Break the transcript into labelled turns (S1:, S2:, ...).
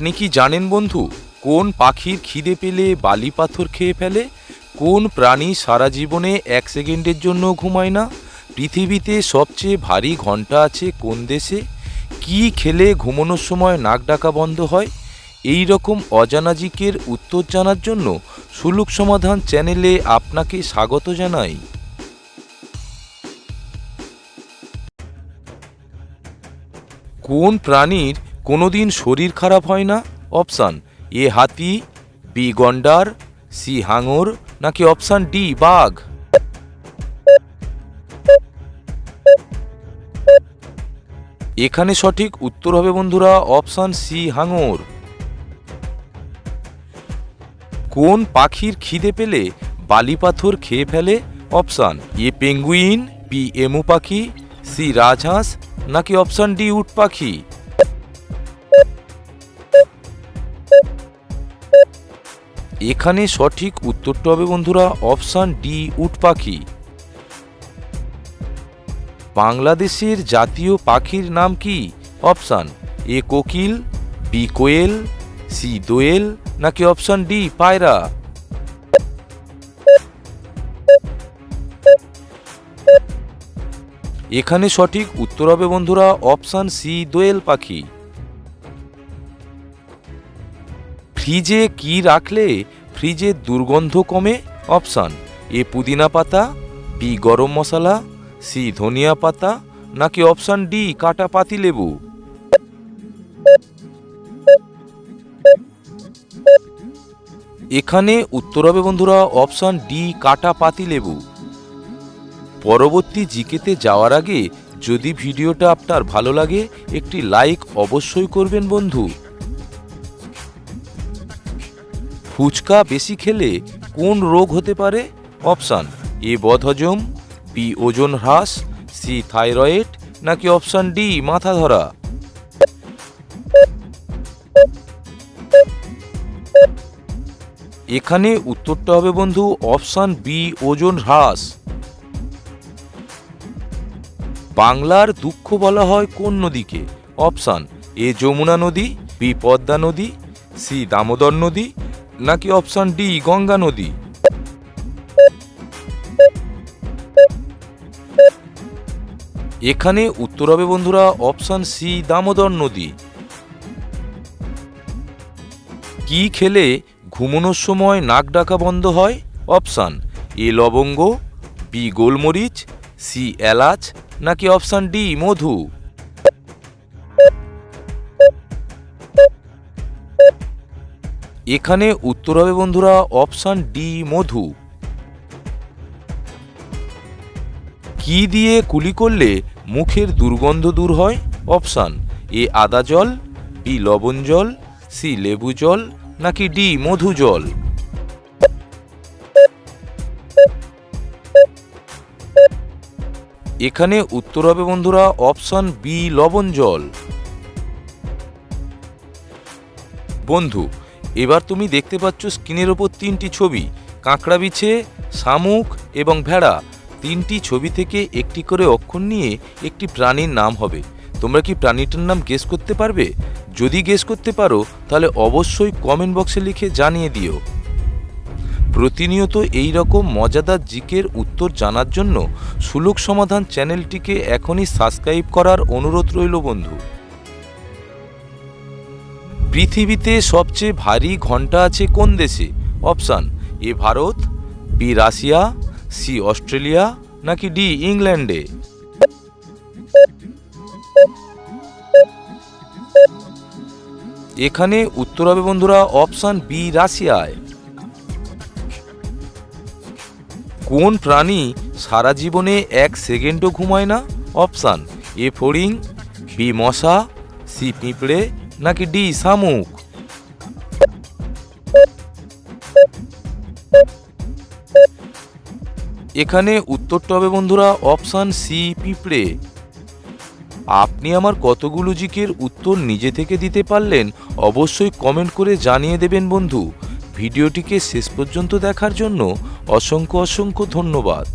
S1: আপনি কি জানেন বন্ধু, কোন পাখির খিদে পেলে বালি পাথর খেয়ে ফেলে? কোন প্রাণী সারা জীবনে এক সেকেন্ডের জন্য ঘুমায় না? পৃথিবীতে সবচেয়ে ভারী ঘণ্টা আছে কোন দেশে? কি খেলে ঘুমানোর সময় নাক ডাকা বন্ধ হয়? এই রকম অজানা জিকের উত্তর জানার জন্য সুলুক সমাধান চ্যানেলে আপনাকে স্বাগত জানাই। কোন প্রাণীর কোনোদিন শরীর খারাপ হয় না? অপশান, এ হাতি, বি গন্ডার, সি হাঙর, নাকি অপশান ডি বাঘ? এখানে সঠিক উত্তর হবে বন্ধুরা, অপশান সি হাঙর। কোন পাখির খিদে পেলে বালি পাথর খেয়ে ফেলে? Option, A penguin, B emu পাখি, সি রাজহাঁস, নাকি অপশান ডি উট পাখি? এখানে সঠিক উত্তরটা হবে বন্ধুরা অপশান ডি, উট পাখি। বাংলাদেশের জাতীয় পাখির নাম কি? অপশান এ, কোকিল, বি, কোয়েল, সি, দোয়েল, নাকি অপশান ডি, পায়রা? এখানে সঠিক উত্তর হবে বন্ধুরা অপশান সি, দোয়েল পাখি। ফ্রিজে কি রাখলে ফ্রিজের দুর্গন্ধ কমে? অপশান, এ পুদিনা পাতা, বি গরম মশলা, সি ধনিয়া পাতা, নাকি অপশান ডি কাটা পাতি লেবু? এখানে উত্তর হবে বন্ধুরা অপশান ডি কাটা পাতি লেবু। পরবর্তী জিকেতে যাওয়ার আগে যদি ভিডিওটা আপনার ভালো লাগে, একটি লাইক অবশ্যই করবেন বন্ধু। ফুচকা বেশি খেলে কোন রোগ হতে পারে? অপশান, এ বদহজম, বি ওজন হ্রাস, সি থাইরয়েড, নাকি অপশান ডি মাথা ধরা? এখানে উত্তরটা হবে বন্ধু অপশান বি, ওজন হ্রাস। বাংলার দুঃখ বলা হয় কোন নদীকে? অপশান, এ যমুনা নদী, বি পদ্মা নদী, সি দামোদর নদী নাকি অপশান ডি, গঙ্গা নদী? এখানে উত্তর হবে বন্ধুরা অপশান সি, দামোদর নদী। কি খেলে ঘুমানোর সময় নাক ডাকা বন্ধ হয়? অপশান এ, লবঙ্গ, বি, গোলমরিচ, সি, এলাচ, নাকি অপশান ডি, মধু? এখানে উত্তর হবে বন্ধুরা অপশান ডি, মধু। কি দিয়ে কুলি করলে মুখের দুর্গন্ধ দূর হয়? অপশান, এ আদা জল, বি লবণ জল, সি লেবু জল, নাকি ডি মধু জল? এখানে উত্তর হবে বন্ধুরা অপশান বি, লবণ জল। বন্ধু এবার তুমি দেখতে পাচ্ছ স্ক্রিনের ওপর তিনটি ছবি, কাঁকড়া বিছে, শামুক এবং ভেড়া। তিনটি ছবি থেকে একটি করে অক্ষর নিয়ে একটি প্রাণীর নাম হবে। তোমরা কি প্রাণীটার নাম গেস করতে পারবে? যদি গেস করতে পারো, তাহলে অবশ্যই কমেন্ট বক্সে লিখে জানিয়ে দিও। প্রতিনিয়ত এই রকম মজাদার জিকের উত্তর জানার জন্য সুলুক সমাধান চ্যানেলটিকে এখনই সাবস্ক্রাইব করার অনুরোধ রইল বন্ধু। পৃথিবীতে সবচেয়ে ভারী ঘণ্টা আছে কোন দেশে? Option, A Bharat, B Russia, C Australia, নাকি ডি ইংল্যান্ডে? এখানে উত্তর হবে বন্ধুরা অপশান বি রাশিয়ায়। কোন প্রাণী সারা জীবনে এক সেকেন্ডও ঘুমায় না? অপশান, এ ফড়িং, বি মশা, সি পিঁপড়ে নাকি ডি, শামুক? এখানে উত্তরটা হবে বন্ধুরা অপশান সি, পিঁপড়ে। আপনি আমার কতগুলো জিকের উত্তর নিজে থেকে দিতে পারলেন অবশ্যই কমেন্ট করে জানিয়ে দেবেন বন্ধু। ভিডিওটিকে শেষ পর্যন্ত দেখার জন্য অসংখ্য অসংখ্য ধন্যবাদ।